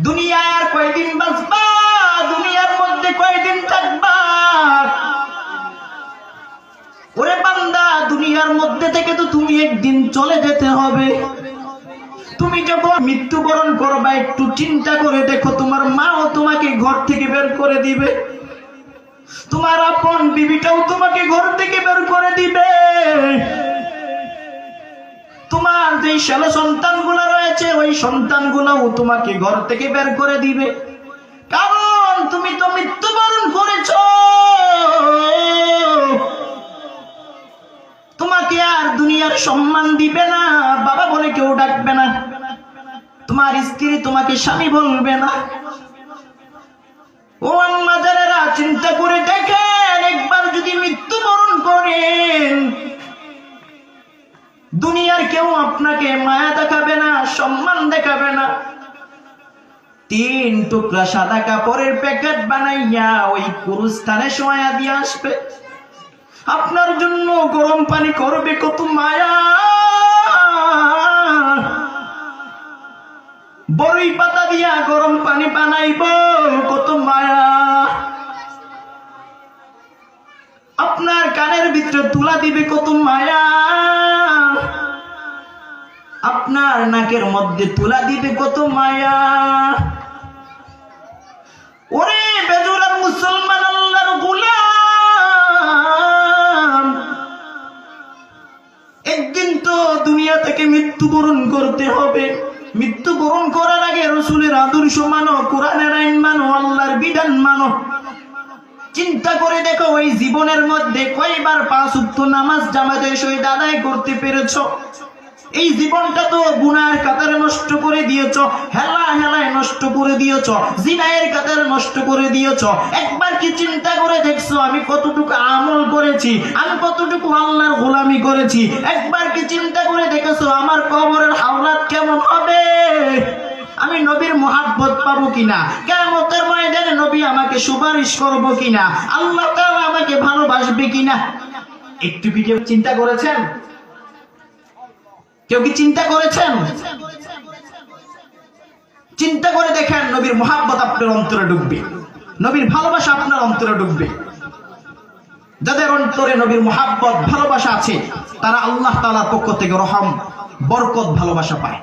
দুনিয়ায় আর কয়দিন বাঁচবা? দুনিয়ার মধ্যে কয়দিন থাকবা? ওরে বান্দা, দুনিয়ার মধ্যে থেকে তো তুমি একদিন চলে যেতে হবে। তুমি যখন মৃত্যুবরণ করবা, একটু চিন্তা করে দেখো, তোমার মাও তোমাকে ঘর থেকে বের করে দিবে। তোমার আপন বিবিটাও তোমাকে ঘর থেকে বের করে দিবে। যে ছেলে সন্তানগুলো রয়েছে, ওই সন্তানগুলোও তোমাকে ঘর থেকে বের করে দিবে। কারণ তুমি তো মৃত্যুবরণ করেছ। তোমাকে আর দুনিয়ার সম্মান দিবে না, বাবা বলে কেউ ডাকবে না। তোমার স্ত্রী তোমাকে স্বামী বলবে না। ও আম্মা যারা চিন্তা করে দেখেন আপনাকে মায়া দেখাবে না, সম্মান দেখাবে না। তিন টুকরা সাদা কাপড়ের প্যাকেট বানাইয়া ওই কুরুস্থানে সোয়া দিয়ে আসবে। আপনার জন্য গরম পানি করবে কত মায়া। বড়ই পাতা দিয়া গরম পানি বানাইব, কত মায়া। আপনার কানের ভিতরে তুলা দিবে কত মায়া। আপনার নাকের মধ্যে তুলা দিবে কত মায়া। ওরে বেজুরার মুসলমান আল্লাহর গোলাম। একদিন তো দুনিয়া থেকে মৃত্যুবরণ করতে হবে। মৃত্যুবরণ করার আগে রসুলের আদর্শ মানো, কোরআনের আইন মানো, আল্লাহর বিধান মানো। চিন্তা করে দেখো ওই জীবনের মধ্যে কয়বার পাঁচ উক্ত নামাজ জামাতের সহিত আদায় করতে পেরেছ? এই জীবনটা তো গুনার কাতারে নষ্ট করে দিয়েছ হেলা হেলায় নষ্ট করে দিয়েছ, জিনায়ের কাতারে নষ্ট করে দিয়েছ। একবার কি চিন্তা করে দেখছ, আমি কতটুকু আমল করেছি, আমি কতটুকু আল্লাহর গোলামি করেছি? একবার কি চিন্তা করে দেখেছ, আমার কবরের হাওলাত কেমন হবে? আমি নবীর মহাব্বত পাবো কিনা? কেমতের ময়দানে নবী আমাকে সুপারিশ করব কিনা? আল্লাহ তাআলা আমাকে ভালোবাসবে কিনা? একটু কি চিন্তা করেছেন? কেউ কি চিন্তা করেছেন? চিন্তা করে দেখেন নবীর মহাব্বত আপনার অন্তরে ডুববে। নবীর ভালোবাসা আপনার অন্তরে ডুববে। যাদের অন্তরে নবীর মহাব্বত, ভালোবাসা আছে, তারা আল্লাহ তালার পক্ষ থেকে রহম, বরকত, ভালোবাসা পায়।